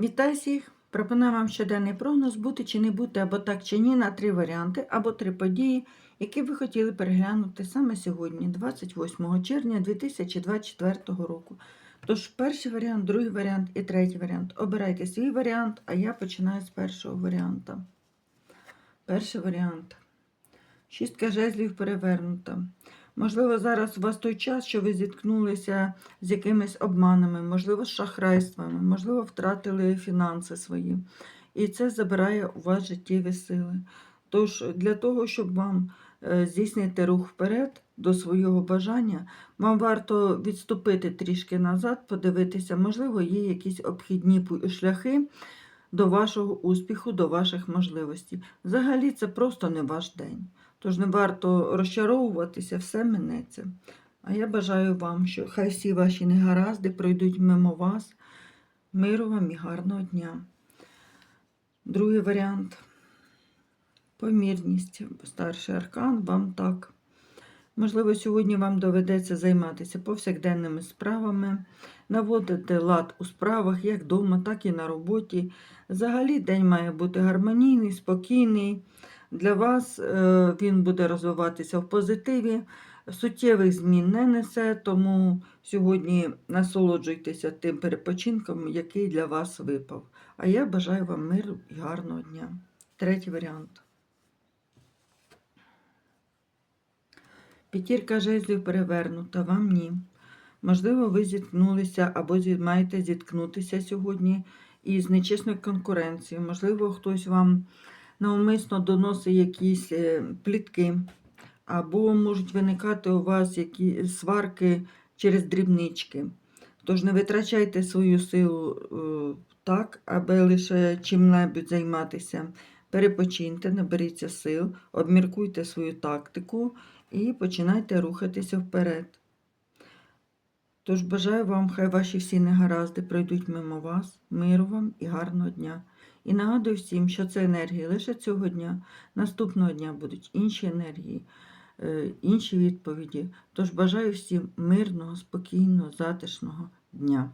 Вітаю всіх! Пропоную вам щоденний прогноз бути чи не бути, або так чи ні, на три варіанти, або три події, які ви хотіли переглянути саме сьогодні, 28 червня 2024 року. Тож, перший варіант, другий варіант і третій варіант. Обирайте свій варіант, а я починаю з першого варіанта. Перший варіант. Шістка жезлів перевернута. Можливо, зараз у вас той час, що ви зіткнулися з якимись обманами, можливо, з шахрайствами, можливо, втратили фінанси свої. І це забирає у вас життєві сили. Тож, для того, щоб вам е, здійснити рух вперед до свого бажання, вам варто відступити трішки назад, подивитися, можливо, є якісь обхідні шляхи до вашого успіху, до ваших можливостей. Взагалі, це просто не ваш день. Тож не варто розчаровуватися, все минеться. А я бажаю вам, що хай всі ваші негаразди пройдуть мимо вас. Миру вам і гарного дня. Другий варіант. Помірність. Старший аркан вам так. Можливо, сьогодні вам доведеться займатися повсякденними справами, наводити лад у справах як вдома, так і на роботі. Взагалі день має бути гармонійний, спокійний. Для вас е, він буде розвиватися в позитиві, суттєвих змін не несе, тому сьогодні насолоджуйтеся тим перепочинком, який для вас випав. А я бажаю вам миру і гарного дня. Третій варіант. П'ятірка жезлів перевернута, вам ні. Можливо, ви зіткнулися або маєте зіткнутися сьогодні із нечесною конкуренцією. Можливо, хтось вам навмисно доносить якісь е, плітки, або можуть виникати у вас які сварки через дрібнички. Тож не витрачайте свою силу е, так, аби лише чим-небудь займатися. Перепочиньте, наберіться сил, обміркуйте свою тактику і починайте рухатися вперед. Тож бажаю вам, хай ваші всі негаразди пройдуть мимо вас, миру вам і гарного дня. І нагадую всім, що це енергії лише цього дня. Наступного дня будуть інші енергії, е, інші відповіді. Тож бажаю всім мирного, спокійного, затишного дня.